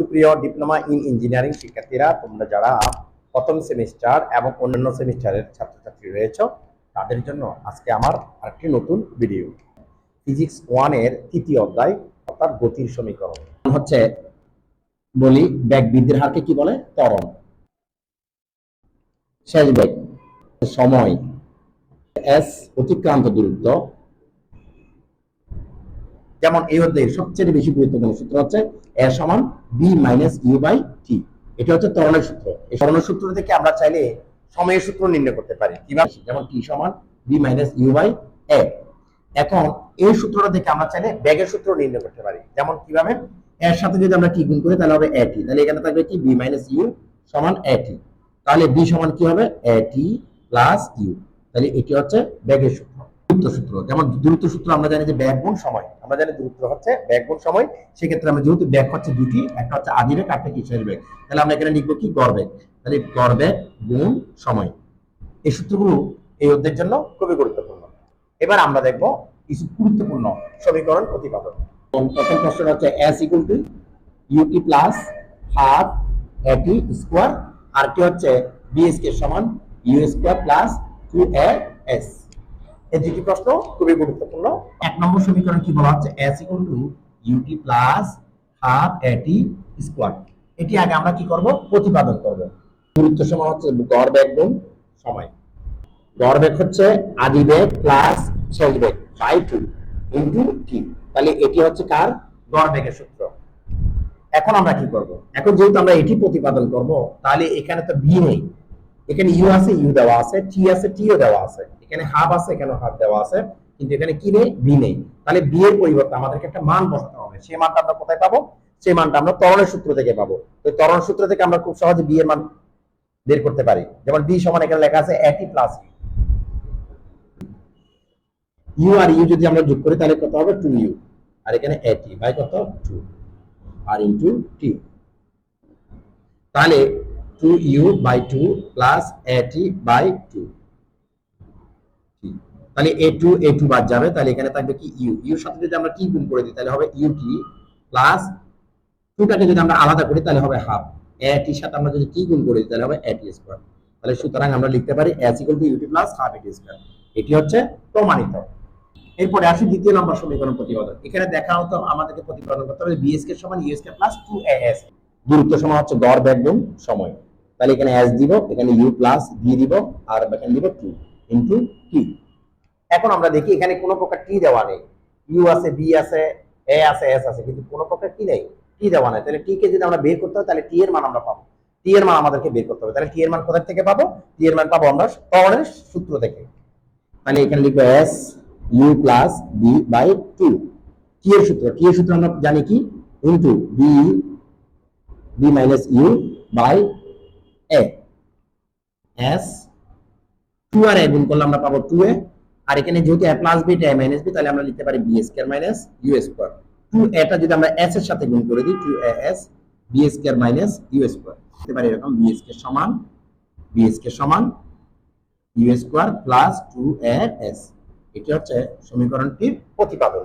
সুপ্রিয় diploma in engineering শিক্ষার্থীরা, তোমরা যারা প্রথম সেমিস্টার এবং অন্যান্য সেমিস্টারের ছাত্রছাত্রী রয়েছে, তাদের জন্য আজকে আমার আরেকটি নতুন ভিডিও। ফিজিক্স ওয়ানের তৃতীয় অধ্যায়, অর্থাৎ গতির সমীকরণ। হচ্ছে, বলি ব্যাগ বৃদ্ধির হারকে কি বলে? ত্বরণ। শেষ ব্যাগ সময়। এস অতিক্রান্ত দূরত্ব। যেমন এই অধ্যায়ের সবচেয়ে বেশি গুরুত্বপূর্ণ সূত্র হচ্ছে এ সমান V minus U by T. এটা হচ্ছে ত্বরণের সূত্র। এই ত্বরণের সূত্র থেকে আমরা চাইলে সময়ের সূত্র নির্ণয় করতে পারি। কীভাবে? যেমন টি সমান V minus U by A. এখন এই সূত্রটা থেকে আমরা চাইলে ব্যাগের সূত্র নির্ণয় করতে পারি। যেমন কীভাবে? এর সাথে যদি আমরা টি গুণ করি, তাহলে হবে এ টি। তাহলে এখানে থাকবে কি? বি মাইনাস ইউ সমান এ টি। তাহলে বি সমান কি হবে? A T plus U. তাহলে এটি হচ্ছে ব্যাগের সূত্র। দূরত্ব সূত্র। যেমন দূরত্ব সূত্র আমরা জানি যে ব্যাগ গুণ সময়। আমরা জানি দূরত্ব হচ্ছে ব্যাগ গুণ সময়। সেক্ষেত্রে আমরা যেহেতু ব্যাগ হচ্ছে দুটি একটা হচ্ছে আদি বেগ একটা কি শেষ বেগ তাহলে আমরা এখানে লিখব কি? গড় বেগ তাহলে গড় বেগ গুণ সময়। এই সূত্রগুলো এই অধ্যায়ের জন্য খুবই গুরুত্বপূর্ণ। এবার আমরা দেখব কিছু গুরুত্বপূর্ণ সমীকরণ প্রতিপাদন। প্রথম প্রশ্নটা হচ্ছে s equal to u t plus half a t square আর কি হচ্ছে বিএস কে সমান u square plus two a s এই দুটি প্রশ্ন খুবই গুরুত্বপূর্ণ। এক নম্বর সমীকরণ কি বলা হচ্ছে? S equal to UT plus half AT square এটি আগে আমরা কি করব? প্রতিপাদন করব। গুরুত্ব সমান হচ্ছে গড় বেগ গুণ সময়। গড় বেগ হচ্ছে আদি বেগ প্লাস শেষ বেগ বাই টু ইন্টু টি তাহলে এটি হচ্ছে কার? গড় বেগের সূত্র। এখন আমরা কি করব? এখন যেহেতু আমরা এটি প্রতিপাদন করব, তাহলে এখানে তো ভি নেই। এখানে ইউ আছে, ইউ দেওয়া আছে, টি আছে, টিও দেওয়া আছে। এখানে হাফ আছে এখানে হাফ দেওয়া আছে, কিন্তু এখানে কি নেই? ভি নেই। তাহলে বি এর পরিবর্তে আমাদেরকে একটা মান বসাতে হবে। সেই মানটা আমরা কোথায় পাবো? সেই মানটা আমরা ত্বরণের সূত্র থেকে পাবো। তো ত্বরণ সূত্র থেকে আমরা খুব সহজে বি এর মান বের করতে পারি। যেমন বি সমান এখানে লেখা আছে, এটি প্লাস ইউ আর ইউ যদি আমরা যোগ করি, তাহলে কত হবে? To you. আর এখানে এটি, বাই কত? টু। আর ইন্টু টি। তাহলে two by two plus AT by two তাহলে এ টু এ টু বাদ যাবে, তাহলে এখানে থাকবে কি ইউ ইউর সাথে যদি আমরা কি গুণ করে দিই, তাহলে হবে ইউ টি প্লাস টুটাকে যদি আমরা আলাদা করি, তাহলে হবে হাফ এ সাথে আমরা যদি কি গুণ করে দিই, তাহলে হবে এ টি তাহলে সুতরাং আমরা লিখতে পারি S equal to plus half AT square এটি হচ্ছে প্রমাণিত। এরপরে আসি দ্বিতীয় নম্বর সমীকরণ প্রতিপাদন এখানে দেখা হতো আমাদেরকে প্রতিপাদন করতে হবে বিএস কে সমান ইউএস কে প্লাস টু এস দূরত্ব সমান হচ্ছে গড় ব্যাগ সময়। তাহলে এখানে এস দিব, এখানে ইউ প্লাস ভি দিব, আর এখানে দিব টু ইন্টু টি এখন আমরা দেখি এখানে কোনো প্রকার টি দেওয়া নেই। ইউ আছে বি আছে এ আছে এস আছে, কিন্তু কোনো প্রকার কি নেই। টি দেওয়া নেই। তাহলে টি কে যদি আমরা বের করতে হয়, তাহলে টি এর মান আমরা পাবো। টি এর মান আমাদেরকে বের করতে হবে। তাহলে টি এর মান কোথা থেকে পাবো? টি এর মান পাবো আমরা ত্বরণের সূত্র থেকে। মানে এখানে লিখব S U plus V by two T এর সূত্র। টি এর সূত্র আমরা জানি কি? Into V V minus U by A S two আর এ গুণ করলে আমরা পাবো টু এ আর এখানে যেহেতু A plus V A minus V তাহলে আমরা লিখতে পারি V square minus U square two এটা যদি আমরা এস এর সাথে গুণ করে দিই two A S V square minus U square লিখতে পারি এরকম বি স্কোয়ার সমান বি স্কোয়ার সমান U square plus two A S এটি হচ্ছে সমীকরণটির প্রতিপাদন।